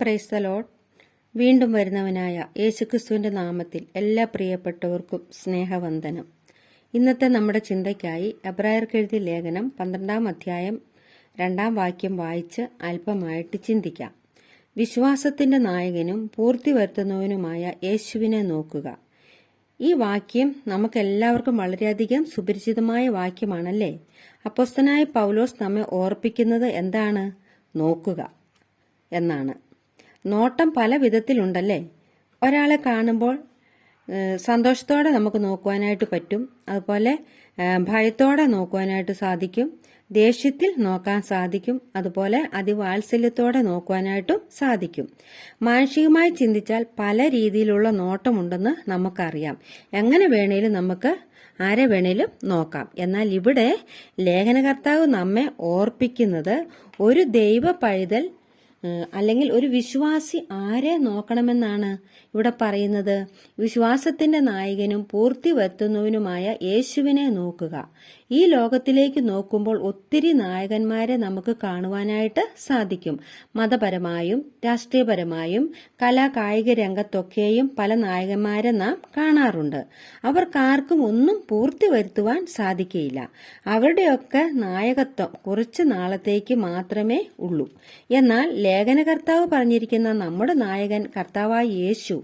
Praise the Lord വീണ്ടും വരുന്നവനായ യേശുക്രിസ്തുവിന്റെ നാമത്തിൽ എല്ലാ പ്രിയപ്പെട്ടവർക്കും സ്നേഹവന്ദനം. ഇന്നത്തെ നമ്മുടെ ചിന്തയ്ക്കായി എബ്രായർക്ക് എഴുതിയ ലേഖനം പന്ത്രണ്ടാം അധ്യായം രണ്ടാം വാക്യം വായിച്ച് അല്പമായിട്ട് ചിന്തിക്കാം. വിശ്വാസത്തിന്റെ നായകനും പൂർത്തി വരുത്തുന്നവനുമായ യേശുവിനെ നോക്കുക. ഈ വാക്യം നമുക്കെല്ലാവർക്കും വളരെയധികം സുപരിചിതമായ വാക്യമാണല്ലേ? അപ്പോസ്തനായ പൗലോസ് നമ്മെ ഓർപ്പിക്കുന്നത് എന്താണ്? നോക്കുക എന്നാണ്. നോട്ടം പല വിധത്തിലുണ്ടല്ലേ? ഒരാളെ കാണുമ്പോൾ സന്തോഷത്തോടെ നമുക്ക് നോക്കുവാനായിട്ട് പറ്റും. അതുപോലെ ഭയത്തോടെ നോക്കുവാനായിട്ട് സാധിക്കും. ദേഷ്യത്തിൽ നോക്കാൻ സാധിക്കും. അതുപോലെ അതിവാത്സല്യത്തോടെ നോക്കുവാനായിട്ടും സാധിക്കും. മാനുഷികമായി ചിന്തിച്ചാൽ പല രീതിയിലുള്ള നോട്ടമുണ്ടെന്ന് നമുക്കറിയാം. എങ്ങനെ വേണേലും നമുക്ക് ആരെ വേണേലും നോക്കാം. എന്നാൽ ഇവിടെ ലേഖനകർത്താവ് നമ്മെ ഓർപ്പിക്കുന്നത് ഒരു ദൈവ ഏഹ് അല്ലെങ്കിൽ ഒരു വിശ്വാസി ആരെ നോക്കണമെന്നാണ് ഇവിടെ പറയുന്നത്? വിശ്വാസത്തിന്റെ നായകനും പൂർത്തി വരുത്തുന്നവനുമായ യേശുവിനെ നോക്കുക. ഈ ലോകത്തിലേക്ക് നോക്കുമ്പോൾ ഒത്തിരി നായകന്മാരെ നമുക്ക് കാണുവാനായിട്ട് സാധിക്കും. മതപരമായും രാഷ്ട്രീയപരമായും കലാ കായിക രംഗത്തൊക്കെയും പല നായകന്മാരെ നാം കാണാറുണ്ട്. അവർക്കാർക്കും ഒന്നും പൂർത്തി വരുത്തുവാൻ സാധിക്കുകയില്ല അവരുടെയൊക്കെ നായകത്വം കുറച്ച് നാളത്തേക്ക് മാത്രമേ ഉള്ളൂ. എന്നാൽ ലേഖനകർത്താവ് പറഞ്ഞിരിക്കുന്ന നമ്മുടെ നായകൻ കർത്താവായ യേശു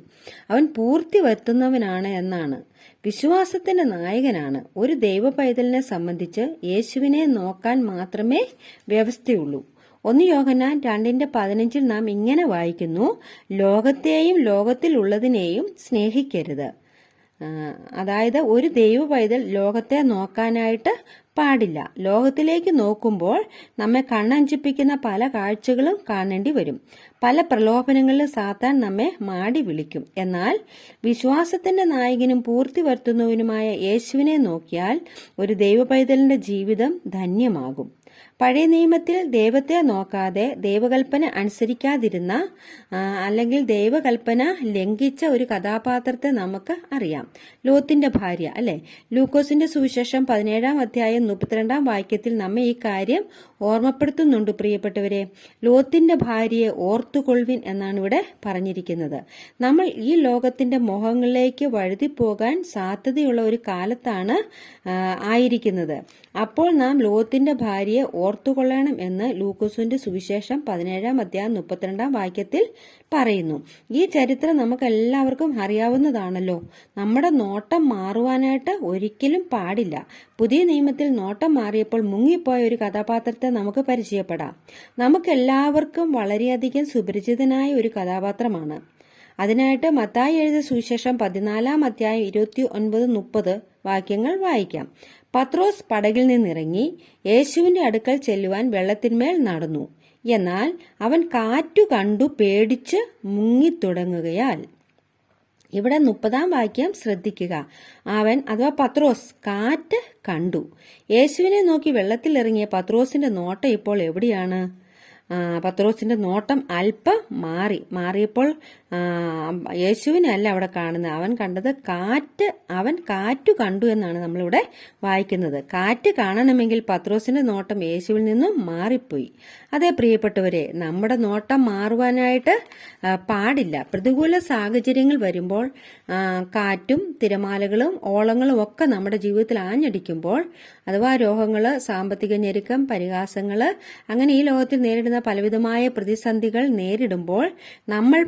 അവൻ പൂർത്തി വരുത്തുന്നവനാണ് എന്നാണ്. വിശ്വാസത്തിന്റെ നായകനാണ്. ഒരു ദൈവ പൈതലിനെ സംബന്ധിച്ച് യേശുവിനെ നോക്കാൻ മാത്രമേ വ്യവസ്ഥയുള്ളൂ. ഒന്ന് യോഹന്നാൻ രണ്ടിന്റെ പതിനഞ്ചിൽ നാം ഇങ്ങനെ വായിക്കുന്നു ലോകത്തെയും ലോകത്തിലുള്ളതിനെയും സ്നേഹിക്കരുത്. അതായത് ഒരു ദൈവ പൈതൽ ലോകത്തെ നോക്കാനായിട്ട് പാടില്ല. ലോകത്തിലേക്ക് നോക്കുമ്പോൾ നമ്മെ കണ്ണഞ്ചിപ്പിക്കുന്ന പല കാഴ്ചകളും കാണേണ്ടി വരും. പല പ്രലോഭനങ്ങളിലും സാത്താൻ നമ്മെ മാടി വിളിക്കും. എന്നാൽ വിശ്വാസത്തിന്റെ നായകനും പൂർത്തി വരുത്തുന്നവനുമായ യേശുവിനെ നോക്കിയാൽ ഒരു ദൈവപൈതലിന്റെ ജീവിതം ധന്യമാകും. പഴയ നിയമത്തിൽ ദൈവത്തെ നോക്കാതെ ദൈവകൽപ്പന അനുസരിക്കാതിരുന്ന അല്ലെങ്കിൽ ദൈവകൽപ്പന ലംഘിച്ച ഒരു കഥാപാത്രത്തെ നമുക്ക് അറിയാം. ലോത്തിന്റെ ഭാര്യ അല്ലെ? ലൂക്കോസിന്റെ സുവിശേഷം പതിനേഴാം അധ്യായം മുപ്പത്തിരണ്ടാം വാക്യത്തിൽ നമ്മെ ഈ കാര്യം ഓർമ്മപ്പെടുത്തുന്നുണ്ട് പ്രിയപ്പെട്ടവരെ. ലോത്തിന്റെ ഭാര്യയെ ഓർത്തുകൊള്ളുവിൻ എന്നാണ് ഇവിടെ പറഞ്ഞിരിക്കുന്നത്. നമ്മൾ ഈ ലോകത്തിന്റെ മോഹങ്ങളിലേക്ക് വഴുതിപ്പോകാൻ സാധ്യതയുള്ള ഒരു കാലത്താണ് ആയിരിക്കുന്നത്. അപ്പോൾ നാം ലോത്തിന്റെ ഭാര്യയെ ഓർത്തുകൊള്ളണം എന്ന് ലൂക്കോസിന്റെ സുവിശേഷം പതിനേഴാം അധ്യായം മുപ്പത്തിരണ്ടാം വാക്യത്തിൽ പറയുന്നു. ഈ ചരിത്രം നമുക്ക് എല്ലാവർക്കും അറിയാവുന്നതാണല്ലോ. നമ്മുടെ നോട്ടം മാറുവാനായിട്ട് ഒരിക്കലും പാടില്ല. പുതിയ നിയമത്തിൽ നോട്ടം മാറിയപ്പോൾ മുങ്ങിപ്പോയ ഒരു കഥാപാത്രത്തെ നമുക്ക് പരിചയപ്പെടാം. നമുക്കെല്ലാവർക്കും വളരെയധികം സുപരിചിതനായ ഒരു കഥാപാത്രമാണ്. അതിനായിട്ട് മത്തായി എഴുതിയ സുവിശേഷം പതിനാലാം അധ്യായം ഇരുപത്തി ഒൻപത് മുപ്പത് വാക്യങ്ങൾ വായിക്കാം. പത്രോസ് പടകിൽ നിന്നിറങ്ങി യേശുവിന്റെ അടുക്കൽ ചെല്ലുവാൻ വെള്ളത്തിന്മേൽ നടന്നു. എന്നാൽ അവൻ കാറ്റു കണ്ടു പേടിച്ച് മുങ്ങിത്തുടങ്ങുകയാൽ. ഇവിടെ മുപ്പതാം വാക്യം ശ്രദ്ധിക്കുക. അവൻ അഥവാ പത്രോസ് കാറ്റ് കണ്ടു. യേശുവിനെ നോക്കി വെള്ളത്തിൽ ഇറങ്ങിയ പത്രോസിന്റെ നോട്ടം ഇപ്പോൾ എവിടെയാണ്? പത്രോസിന്റെ നോട്ടം അല്പം മാറി. മാറിയപ്പോൾ ആ, യേശുവിനെ അല്ല അവിടെ കാണുന്നത്. അവൻ കണ്ടത് കാറ്റ് അവൻ കാറ്റു കണ്ടു എന്നാണ് നമ്മളിവിടെ വായിക്കുന്നത്. കാറ്റ് കാണണമെങ്കിൽ പത്രോസിന്റെ നോട്ടം യേശുവിൽ നിന്നും മാറിപ്പോയി. അതേ പ്രിയപ്പെട്ടവരെ നമ്മുടെ നോട്ടം മാറുവാനായിട്ട് പാടില്ല. പ്രതികൂല സാഹചര്യങ്ങൾ വരുമ്പോൾ കാറ്റും തിരമാലകളും ഓളങ്ങളും ഒക്കെ നമ്മുടെ ജീവിതത്തിൽ ആഞ്ഞടിക്കുമ്പോൾ അഥവാ രോഗങ്ങൾ സാമ്പത്തിക ഞെരുക്കം പരിഹാസങ്ങൾ അങ്ങനെ ഈ ലോകത്തിൽ നേരിടുന്ന പലവിധമായ പ്രതിസന്ധികൾ നേരിടുമ്പോൾ നമ്മൾ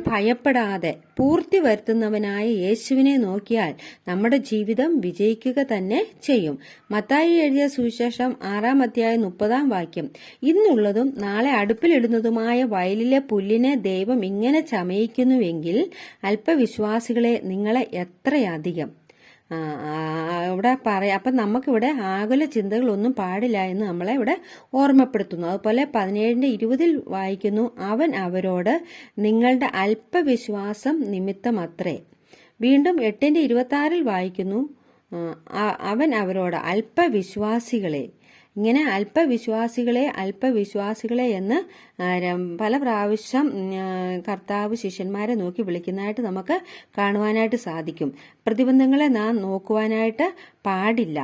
ഭയപ്പെടാതെ പൂർത്തി വരുത്തുന്നവനായ യേശുവിനെ നോക്കിയാൽ നമ്മുടെ ജീവിതം വിജയിക്കുക തന്നെ ചെയ്യും. മത്തായി എഴുതിയ സുവിശേഷം ആറാം അധ്യായം മുപ്പതാം വാക്യം ഇന്നുള്ളതും നാളെ അടുപ്പിലിടുന്നതുമായ വയലിലെ പുല്ലിനെ ദൈവം ഇങ്ങനെ ചമയിക്കുന്നുവെങ്കിൽ അല്പവിശ്വാസികളെ നിങ്ങളെ എത്രയധികം ഇവിടെ പറയാം. അപ്പം നമുക്കിവിടെ ആകുല ചിന്തകളൊന്നും പാടില്ല എന്ന് നമ്മളെ ഇവിടെ ഓർമ്മപ്പെടുത്തുന്നു. അതുപോലെ പതിനേഴിന്റെ ഇരുപതിൽ വായിക്കുന്നു അവൻ അവരോട് നിങ്ങളുടെ അല്പവിശ്വാസം നിമിത്തമത്രേ. വീണ്ടും എട്ടിന്റെ ഇരുപത്തി വായിക്കുന്നു അവൻ അവരോട് അല്പവിശ്വാസികളെ. ഇങ്ങനെ അല്പവിശ്വാസികളെ അല്പവിശ്വാസികളെ എന്ന് പല പ്രാവശ്യം കർത്താവ് ശിഷ്യന്മാരെ നോക്കി വിളിക്കുന്നതായിട്ട് നമുക്ക് കാണുവാനായിട്ട് സാധിക്കും. പ്രതിബന്ധങ്ങളെ നാം നോക്കുവാനായിട്ട് പാടില്ല.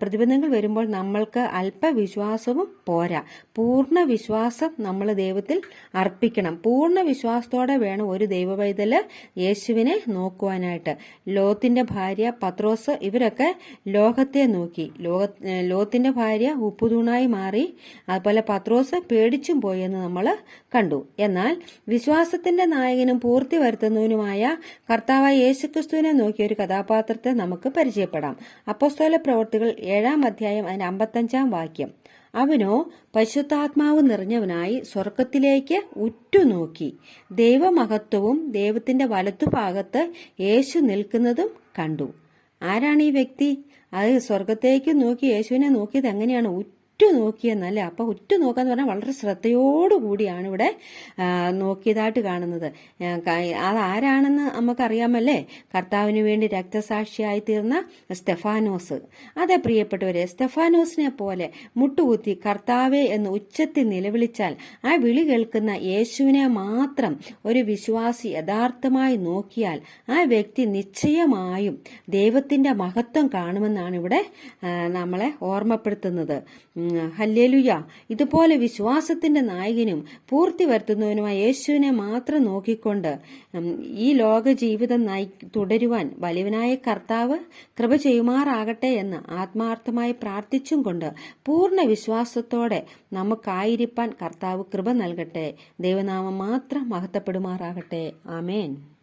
പ്രതിബന്ധങ്ങൾ വരുമ്പോൾ നമ്മൾക്ക് അല്പവിശ്വാസവും പോരാ. പൂർണ വിശ്വാസം നമ്മൾ ദൈവത്തിൽ അർപ്പിക്കണം. പൂർണ വിശ്വാസത്തോടെ വേണം ഒരു ദൈവവൈതൽ യേശുവിനെ നോക്കുവാനായിട്ട്. ലോത്തിന്റെ ഭാര്യ പത്രോസ് ഇവരൊക്കെ ലോകത്തെ നോക്കി. ലോക ലോത്തിന്റെ ഭാര്യ ഉപ്പുതൂണായി മാറി. അതുപോലെ പത്രോസ് പേടിച്ചും പോയെന്ന് നമ്മൾ കണ്ടു. എന്നാൽ വിശ്വാസത്തിന്റെ നായകനും പൂർത്തി വരുത്തുന്നതിനുമായ കർത്താവായ യേശുക്രിസ്തുവിനെ നോക്കിയ ഒരു കഥാപാത്രത്തെ നമുക്ക് പരിചയപ്പെടാം. അപ്പോസ്തോല പ്രവർത്തികൾ ഏഴാം അധ്യായം അതിന്റെ അമ്പത്തഞ്ചാം വാക്യം. അവനോ പരിശുദ്ധാത്മാവ് നിറഞ്ഞവനായി സ്വർഗത്തിലേക്ക് ഉറ്റുനോക്കി. ദൈവമഹത്വവും ദൈവത്തിന്റെ വലത്തുഭാഗത്ത് യേശു നിൽക്കുന്നതും കണ്ടു. ആരാണ് ഈ വ്യക്തി? അത് സ്വർഗത്തേക്ക് നോക്കി യേശുവിനെ നോക്കിയത് എങ്ങനെയാണ്? ഉറ്റു നോക്കിയെന്നല്ലേ അപ്പൊ ഉറ്റു നോക്കാന്ന് പറഞ്ഞാൽ വളരെ ശ്രദ്ധയോടുകൂടിയാണ് ഇവിടെ നോക്കിയതായിട്ട് കാണുന്നത്. അതാരാണെന്ന് നമുക്കറിയാമല്ലേ? കർത്താവിന് വേണ്ടി രക്തസാക്ഷിയായി തീർന്ന സ്റ്റെഫാനോസ്. അതെ പ്രിയപ്പെട്ടവരെ സ്റ്റെഫാനോസിനെ പോലെ മുട്ടുകുത്തി കർത്താവെ എന്ന് ഉച്ചത്തിൽ നിലവിളിച്ചാൽ ആ വിളി കേൾക്കുന്ന യേശുവിനെ മാത്രം ഒരു വിശ്വാസി യഥാർത്ഥമായി നോക്കിയാൽ ആ വ്യക്തി നിശ്ചയമായും ദൈവത്തിന്റെ മഹത്വം കാണുമെന്നാണ് ഇവിടെ നമ്മളെ ഓർമ്മപ്പെടുത്തുന്നത്. ഹല്ലേലൂയ. ഇതുപോലെ വിശ്വാസത്തിന്റെ നായകനും പൂർത്തി വരുത്തുന്നവനുമായ യേശുവിനെ മാത്രം നോക്കിക്കൊണ്ട് ഈ ലോക ജീവിതം നയി തുടരുവാൻ വലിയവനായ കർത്താവ് കൃപ ചെയ്യുമാറാകട്ടെ എന്ന് ആത്മാർത്ഥമായി പ്രാർത്ഥിച്ചും കൊണ്ട് പൂർണ വിശ്വാസത്തോടെ നമുക്കായിരിക്കാൻ കർത്താവ് കൃപ നൽകട്ടെ. ദൈവനാമം മാത്രം മഹത്വപ്പെടുമാറാകട്ടെ. ആമേൻ.